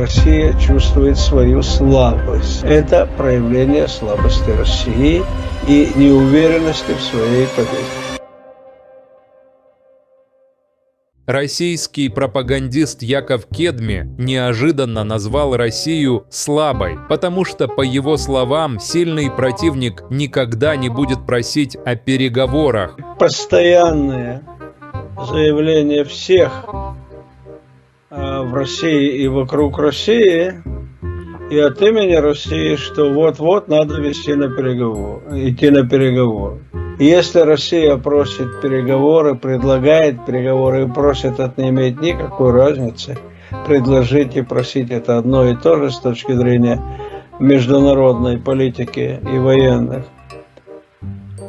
Россия чувствует свою слабость. Это проявление слабости России и неуверенности в своей победе. Российский пропагандист Яков Кедми неожиданно назвал Россию слабой, потому что, по его словам, сильный противник никогда не будет просить о переговорах. Постоянное заявление всех в России и вокруг России и от имени России, что вот-вот надо вести на переговор, идти на переговоры. Если Россия просит переговоры, предлагает переговоры и просит, это не имеет никакой разницы. Предложить и просить это одно и то же с точки зрения международной политики и военных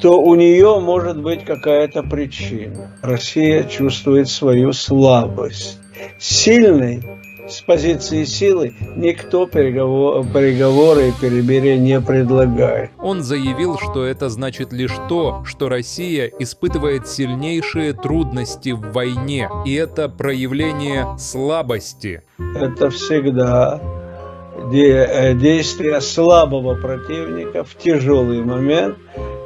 то у нее может быть какая-то причина. Россия чувствует свою слабость. Сильный с позиции силы никто переговор, переговоры и перемирия не предлагает. Он заявил, что это значит лишь то, что Россия испытывает сильнейшие трудности в войне, и это проявление слабости. Это всегда де- э, действие слабого противника в тяжелый момент,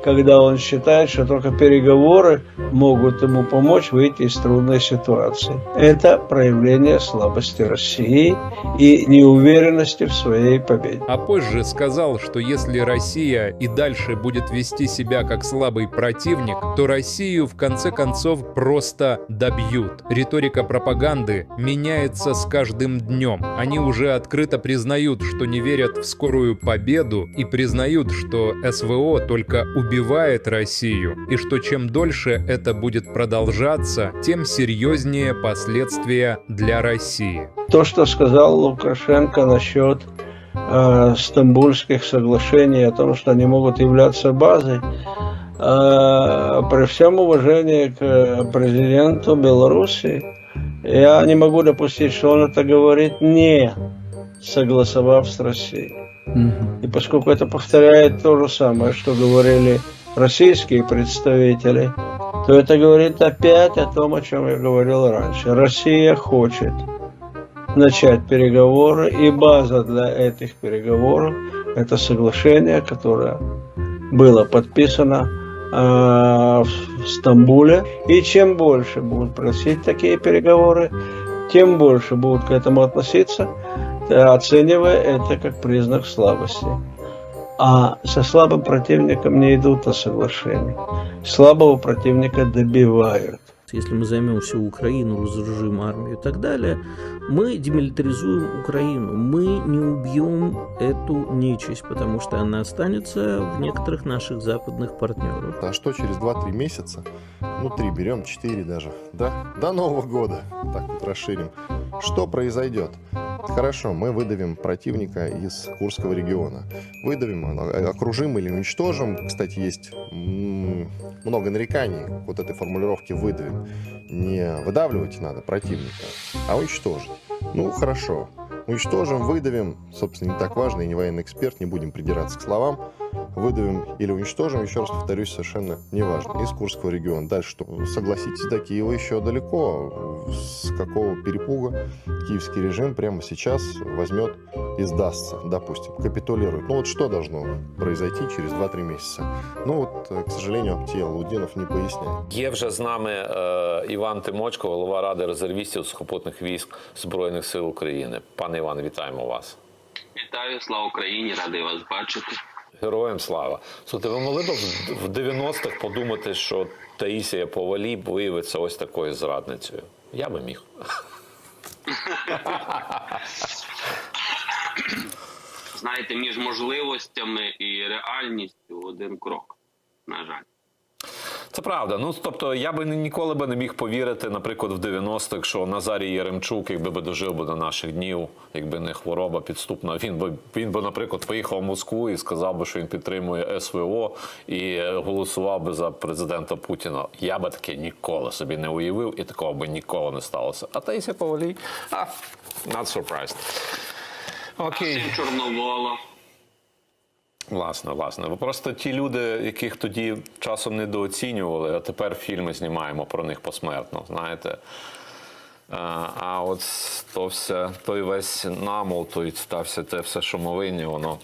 когда он считает, что только переговоры могут ему помочь выйти из трудной ситуации. Это проявление слабости России и неуверенности в своей победе. А позже сказал, что если Россия и дальше будет вести себя как слабый противник, то Россию в конце концов просто добьют. Риторика пропаганды меняется с каждым днем. Они уже открыто признают, что не верят в скорую победу и признают, что СВО только убивает Россию, и что чем дольше это будет продолжаться, тем серьезнее последствия для России. То, что сказал Лукашенко насчет э, стамбульских соглашений о том, что они могут являться базой, э, при всем уважении к президенту Беларуси, я не могу допустить, что он это говорит не согласовав с Россией. И поскольку это повторяет то же самое, что говорили российские представители, то это говорит опять о том, о чем я говорил раньше. Россия хочет начать переговоры, и база для этих переговоров – это соглашение, которое было подписано э, в Стамбуле. И чем больше будут просить такие переговоры, тем больше будут к этому относиться, оценивая это как признак слабости. А со слабым противником не идут на соглашение. Слабого противника добивают. Если мы займем всю Украину, разоружим армию и так далее, мы демилитаризуем Украину. Мы не убьем эту нечисть, потому что она останется в некоторых наших западных партнеров. А что через 2-3 месяца, ну 3 берем, 4 даже, да, до Нового года, так вот расширим, что произойдет? Хорошо, мы выдавим противника из Курского региона. Выдавим, а, окружим или уничтожим. Кстати, есть много нареканий вот этой формулировки «выдавим». Не выдавливать надо противника, а уничтожить. Ну, хорошо. Уничтожим, выдавим. Собственно, не так важно, я не военный эксперт, не будем придираться к словам. Выдавим или уничтожим, еще раз повторюсь, совершенно неважно. Из Курского региона. Дальше что? Согласитесь, до Киева еще далеко. С какого перепуга киевский режим прямо сейчас возьмет и сдастся, допустим, капитулирует. Ну вот что должно произойти через 2-3 месяца? Ну вот, э, к сожалению, Аптия Лудинов не поясняет. Є вже з нами е, Іван Тимочко, голова Ради резервістів сухопутних військ Збройних сил України. Пане Іване, вітаємо вас. Вітаю, слава Україні, радий вас бачити. Героям слава. Слухайте, ви могли б в- в 90-х подумати, що Таїсія Повалій виявиться ось такою зрадницею? Я би міг. Знаєте, між можливостями і реальністю один крок. На жаль. Це правда. Ну тобто, я би ніколи би не міг повірити, наприклад, в 90-х, що Назарій Яремчук, якби би дожив би до наших днів, якби не хвороба підступна, він би він би, наприклад, поїхав в Москву і сказав би, що він підтримує СВО і е, голосував би за президента Путіна. Я би таке ніколи собі не уявив, і такого би ніколи не сталося. А Таїсія Повалій, а, not surprised. Окей. Чорновола. Власне, власне. Бо просто ті люди, яких тоді часом недооцінювали, а тепер фільми знімаємо про них посмертно. Знаєте, А, а от то все, той весь намол, той та все те все шумовиння, воно,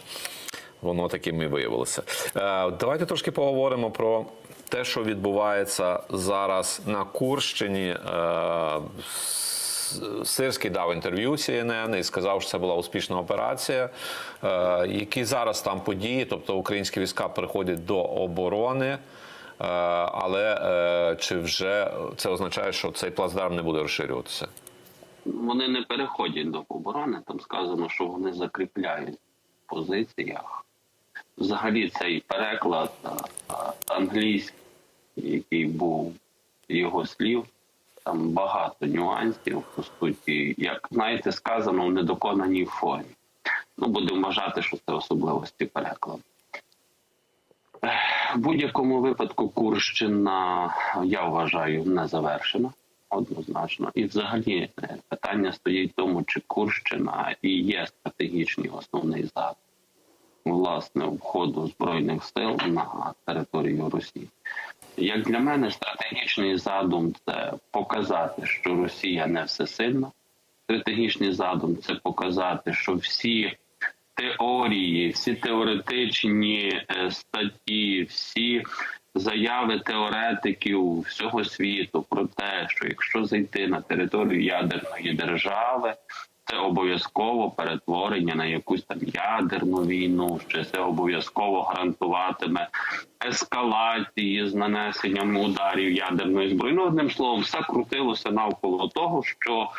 воно таким і виявилося. Е, давайте трошки поговоримо про те, що відбувається зараз на Курщині. Е, Сирський дав інтерв'ю CNN і сказав, що це була успішна операція. Е, які зараз там події? Тобто українські війська переходять до оборони. Е, але е, чи вже це означає, що цей плацдарм не буде розширюватися? Вони не переходять до оборони. Там сказано, що вони закріпляють в позиціях. Взагалі цей переклад англійський, який був його слів, там багато нюансів, по суті, як знаєте, сказано в недоконаній формі. Ну, будемо вважати, що це особливості перекладу. В будь-якому випадку Курщина, я вважаю, не завершена однозначно. І взагалі е, питання стоїть в тому, чи Курщина і є стратегічний основний задум власне входу збройних сил на територію Росії. Як для мене, стратегічний задум це показати, що Росія не всесильна. Стратегічний задум це показати, що всі теорії, всі теоретичні е, статті, всі заяви теоретиків всього світу про те, що якщо зайти на територію ядерної держави, це обов'язково перетворення на якусь там ядерну війну, що це обов'язково гарантуватиме ескалації з нанесенням ударів ядерної зброї. Ну, одним словом, все крутилося навколо того, що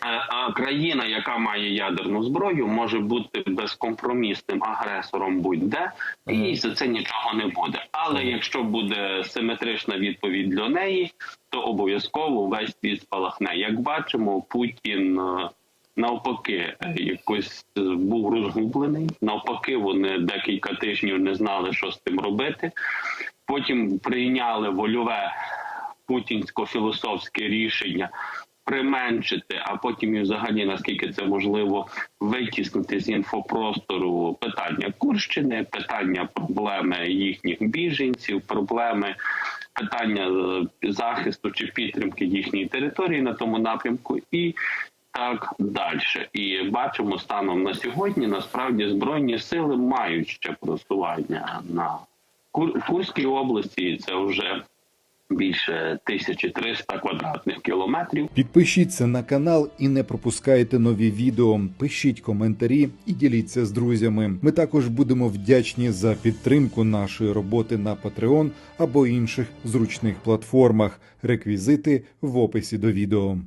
а країна, яка має ядерну зброю, може бути безкомпромісним агресором будь-де, і за це нічого не буде. Але якщо буде симетрична відповідь для неї, то обов'язково весь світ спалахне. Як бачимо, Путін. е, Навпаки, е, якось е, був розгублений. Навпаки, вони декілька тижнів не знали, що з тим робити. Потім прийняли вольове путінсько-філософське рішення применшити, а потім і взагалі наскільки це можливо витіснити з інфопростору питання Курщини, питання проблеми їхніх біженців, проблеми питання е, захисту чи підтримки їхньої території на тому напрямку і. Так далі, і бачимо станом на сьогодні. Насправді збройні сили мають ще просування на Курській області. Це вже більше 1300 квадратних кілометрів. Підпишіться на канал і не пропускайте нові відео. Пишіть коментарі і діліться з друзями. Ми також будемо вдячні за підтримку нашої роботи на Patreon або інших зручних платформах. Реквізити в описі до відео.